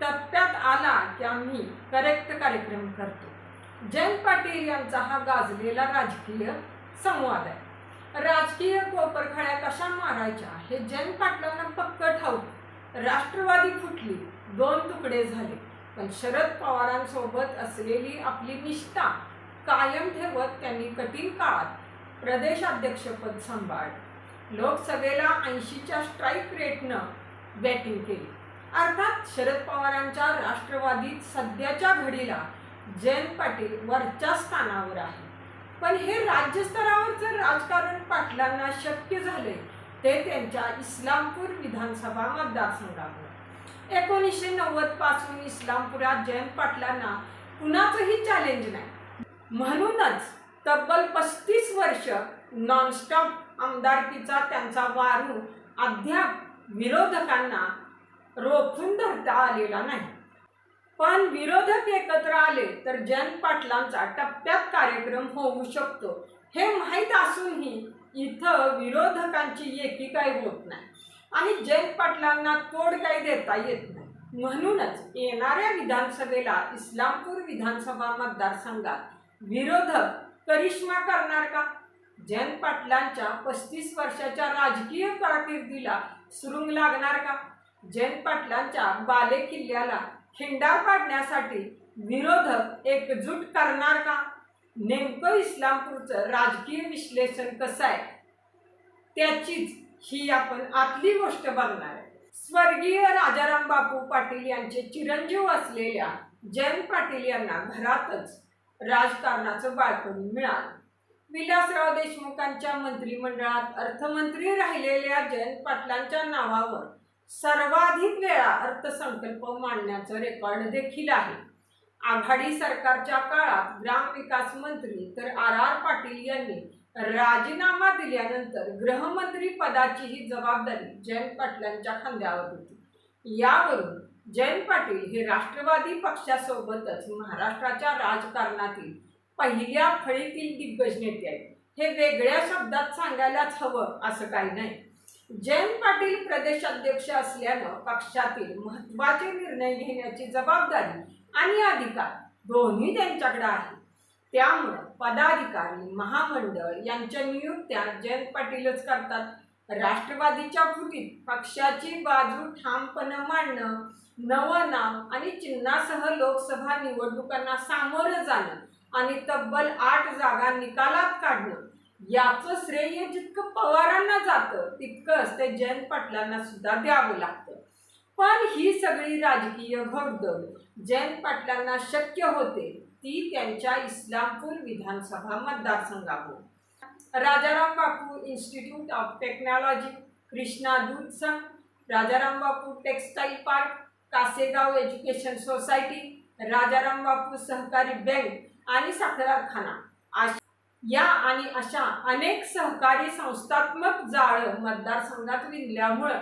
टप्प्यात आला की आम्ही करेक्ट कार्यक्रम करतो. जयंत पाटील यांचा हा गाजलेला राजकीय संवाद आहे. राजकीय कोपरखळ्या कशा मारायच्या हे जयंत पाटलांना पक्क ठाऊक. राष्ट्रवादी फुटली दोन तुकडे झाले. पण शरद पवारांसोबत असलेली आपली निष्ठा कायम ठेवत त्यांनी कठीण काळात प्रदेशाध्यक्षपद सांभाळ लोकसभेला ऐंशीच्या स्ट्राईक रेटनं बॅटिंग केली. अर्थात शरद पवारांच्या राष्ट्रवादीत सध्याच्या घडीला जयंत पाटील वरच्या स्थानावर आहे. पण हे राज्यस्तरावरचं राजकारण पाटलांना शक्य झाले ते त्यांच्या इस्लामपूर विधानसभा मतदारसंघावर. एकोणीसशे नव्वदपासून इस्लामपुरात जयंत पाटलांना कुणाचंही चॅलेंज नाही. म्हणूनच तब्बल पस्तीस वर्ष नॉनस्टॉप आमदारकीचा त्यांचा वारू अद्याप विरोधकांना रोखून धरता आलेला नाही. पण विरोधक एकत्र आले तर जयंत पाटलांचा टप्प्यात कार्यक्रम होऊ शकतो. हे माहीत असूनही इथं विरोधकांची एकी काही होत नाही आणि जयंत पाटलांना तोड काही देता येत नाही. म्हणूनच येणाऱ्या विधानसभेला इस्लामपूर विधानसभा मतदारसंघात विरोधक करिश्मा करणार का? जयंत पाटलांच्या पस्तीस वर्षाच्या राजकीय कारकिर्दीला सुरुंग लागणार का? जयंत पाटलांच्या बाले किल्ल्याला खिंडा पाडण्यासाठी विरोधक एकजूट करणार का? नेमकं इस्लामपूरचं राजकीय विश्लेषण कसं आहे? त्याचीच ही आपण आतली गोष्ट बघणार आहे. स्वर्गीय राजाराम बापू पाटील यांचे चिरंजीव असलेल्या जयंत पाटील यांना घरातच राजकारणाचं बाळपण मिळालं. विलासराव देशमुखांच्या मंत्रिमंडळात अर्थमंत्री राहिलेल्या जयंत पाटलांच्या नावावर सर्वाधिक वेळा अर्थसंकल्प मांडण्याचं रेकॉर्ड देखील आहे. आघाडी सरकारच्या काळात ग्रामविकास मंत्री तर आर आर पाटील यांनी राजीनामा दिल्यानंतर गृहमंत्री पदाची ही जबाबदारी जयंत पाटलांच्या खांद्यावर होती. यावरून जयंत पाटील हे राष्ट्रवादी पक्षासोबतच महाराष्ट्राच्या राजकारणातील पहिल्या फळीतील दिग्गज नेते आहेत. हे वेगळ्या शब्दात सांगायलाच हवं असं काही नाही. जयंत पाटील प्रदेशाध्यक्ष असल्यानं पक्षातील महत्त्वाचे निर्णय घेण्याची जबाबदारी आणि अधिकार दोन्ही त्यांच्याकडे आहे त्यामुळं पदाधिकारी महामंडळ यांच्या नियुक्त्या जयंत पाटीलच करतात. राष्ट्रवादीच्या फुटीत पक्षाची बाजू ठामपणे मांडणं नवं नाव आणि चिन्हासह लोकसभा निवडणुकांना सामोरं जाणं आणि तब्बल आठ जागा निकालात काढणं याचं श्रेय जितकं पवारांना जातं तितकंच ते जयंत पाटलांना सुद्धा द्यावं लागतं. पण ही सगळी राजकीय भगदड जयंत पाटलांना शक्य होते ती त्यांच्या इस्लामपूर विधानसभा मतदारसंघावर Rajaram Bapu institute of technology Krishna Dudh Sangh Rajaram Bapu textile park Kasegaon education society Rajaram Bapu Sahakari bank आणि साखरखाना कारखाना या आणि अशा अनेक सहकारी संस्थात्मक जाळं मतदारसंघात विणल्यामुळं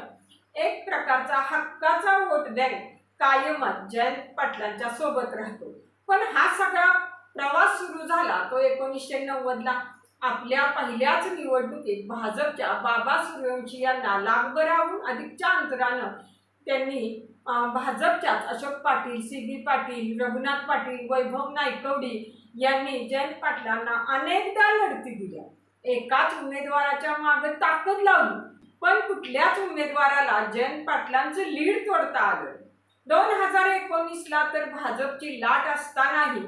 एक प्रकारचा हक्काचा वोट बँक कायमच जयंत पाटलांच्या सोबत राहतो. पण हा सगळा प्रवास सुरू झाला तो एकोणीसशे नव्वदला. आपल्या पहिल्याच निवडणुकीत भाजपच्या बाबा सूर्यवंशी यांना लाखभराहून अधिकच्या अंतरानं त्यांनी भाजपच्याच अशोक पाटील सी बी पाटील रघुनाथ पाटील वैभव नायकवडी यांनी जयंत पाटलांना अनेकदा लढती दिल्या. एकाच उमेदवाराच्या मागे ताकद लावली. पण कुठल्याच उमेदवाराला जयंत पाटलांचं लीड तोडता आलं. दोन हजार एकोणीसला तर भाजपची लाट असतानाही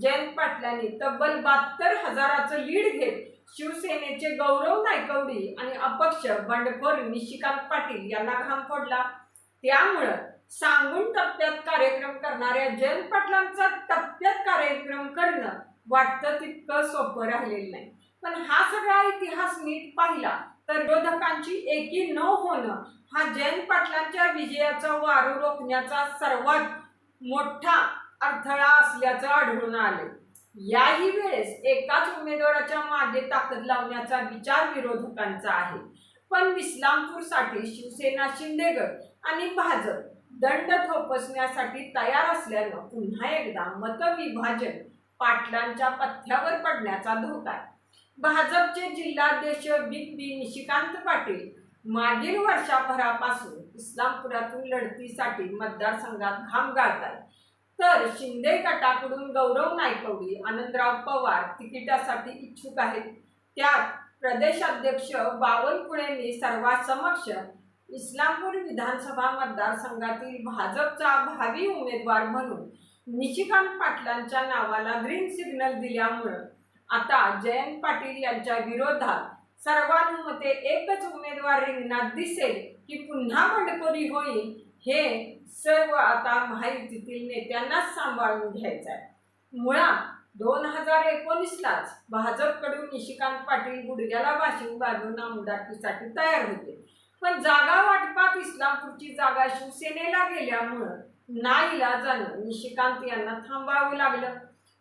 जयंत पाटलांनी तब्बल बहात्तर हजाराचं लीड घेत शिवसेनेचे गौरव नायकवडी आणि अपक्ष बंडखोर निशिकांत पाटील यांना घाम फोडला. त्यामुळं सांगून टप्प्यात कार्यक्रम करणाऱ्या जयंत पाटलांचा टप्प्यात कार्यक्रम करणं वाटतं तितकं सोपं राहिलेलं नाही. पण हा सगळा इतिहास नीट पाहिला तर विरोधकांची एकी न होणं हा जयंत पाटलांच्या विजयाचा वारू रोखण्याचा सर्वात मोठा अडथळा असल्याचं आढळून आले. याही वेळेस एकाच उमेदवाराच्या मागे ताकद लावण्याचा विचार विरोधकांचा आहे. पण इस्लामपूरसाठी शिवसेना शिंदेगड आणि भाजप दंड थोपसण्यासाठी तयार असल्यानं पुन्हा एकदा मतविभाजन पाटलांच्या पथ्यावर पडण्याचा धोका भाजपचे जिल्हाध्यक्ष बिग बी निशिकांत पाटील मागील वर्षाभरापासून इस्लामपुरातून लढतीसाठी मतदारसंघात घाम गाळतात तर शिंदे गटाकडून गौरव नायकवडी आनंदराव पवार तिकिटासाठी इच्छुक आहेत. त्यात प्रदेशाध्यक्ष बावनकुळेंनी सर्वांसमक्ष इस्लामपूर विधानसभा मतदारसंघातील भाजपचा भावी उमेदवार म्हणून निशिकांत पाटलांच्या नावाला ग्रीन सिग्नल दिल्यामुळं आता जयंत पाटील यांच्या विरोधात सर्वानुमते एकच उमेदवार रिंगणात दिसेल की पुन्हा बंडखोरी होईल हे सर्व आता महायुतीतील नेत्यांनाच सांभाळून घ्यायचं आहे मुळात दोन हजार एकोणीसलाच भाजपकडून निशिकांत पाटील गुडघ्याला वाशिंग बाजून आमदारकीसाठी तयार होते. पण जागा वाटपात इस्लामपूरची जागा शिवसेनेला गेल्यामुळं नाईला जाणं निशिकांत यांना थांबावं लागलं.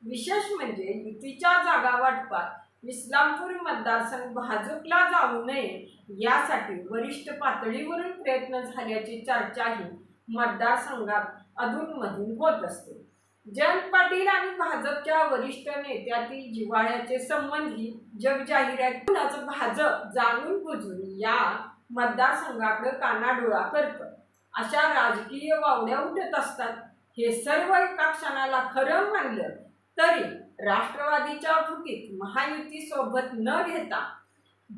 विशेष म्हणजे युतीच्या जागा वाटपात इस्लामपूर मतदारसंघ भाजपला जाऊ नये यासाठी वरिष्ठ पातळीवरून प्रयत्न झाल्याची चर्चाही मतदारसंघात अधूनमधून होत असते. जयंत पाटील आणि भाजपच्या वरिष्ठ नेत्यातील जिव्हाळ्याचे संबंधी जगजाहिरातूनच भाजप जाणून बुजून या मतदारसंघाकडे कानाडोळा करतं. अशा राजकीय वावड्या उठत असतात. हे सर्व एका क्षणाला खरं मानलं तरी राष्ट्रवादीच्या फुटीत महायुती सोबत न घेता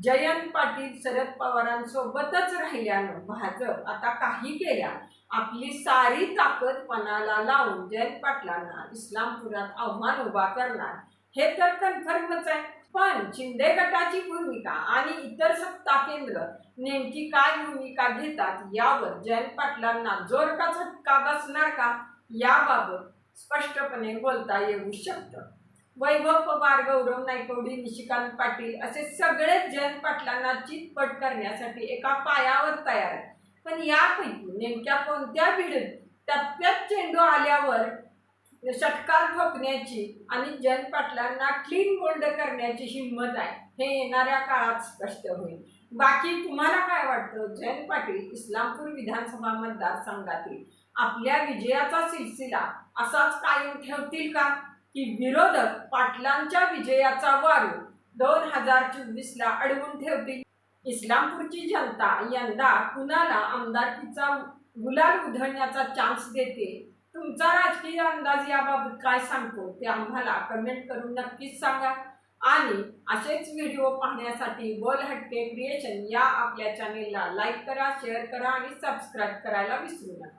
जयंत पाटील शरद पवारांसोबतच राहिल्यानं भाजप आता काही केल्या. आपली सारी ताकद पणाला लावून जयंत पाटलांना इस्लामपुरात आव्हान उभा करणार. हे तर कन्फर्मच आहे. पण शिंदे गटाची भूमिका आणि इतर सत्ता केंद्र नेमकी काय भूमिका घेतात यावर जयंत पाटलांना जोर का झटका बसणार का याबाबत स्पष्टपणे बोलता येऊ शकतं. वैभव पवार गौरव नायकवडी निशिकांत पाटील असे सगळेच जयंत पाटलांना चितपट करण्यासाठी एका पायावर तयार आहेत. पण यापैकी नेमक्या कोणत्या भिडत टप्प्यात चेंडू आल्यावर म्हणजे षटकार ठोकण्याची आणि जयंत पाटलांना क्लीन बोल्ड करण्याची हिंमत आहे. हे येणाऱ्या काळात स्पष्ट होईल. बाकी तुम्हाला काय वाटतं? जयंत पाटील इस्लामपूर विधानसभा मतदारसंघातील आपल्या विजयाचा सिलसिला असाच कायम ठेवतील का? की विरोधक पाटलांच्या विजयाचा वारू दोन हजार चोवीसला अडवून ठेवतील? इस्लामपूरची जनता यंदा कुणाला आमदारकीचा गुलाल उधळण्याचा चान्स देते? तुमचा राजकीय अंदाज याबाबत काय सांगतो ते आम्हाला कमेंट करून नक्कीच सांगा. आणि असेच व्हिडिओ पाहण्यासाठी बोल हटके क्रिएशन या आपल्या चॅनेलला लाईक करा शेअर करा आणि सबस्क्राईब करायला विसरू नका.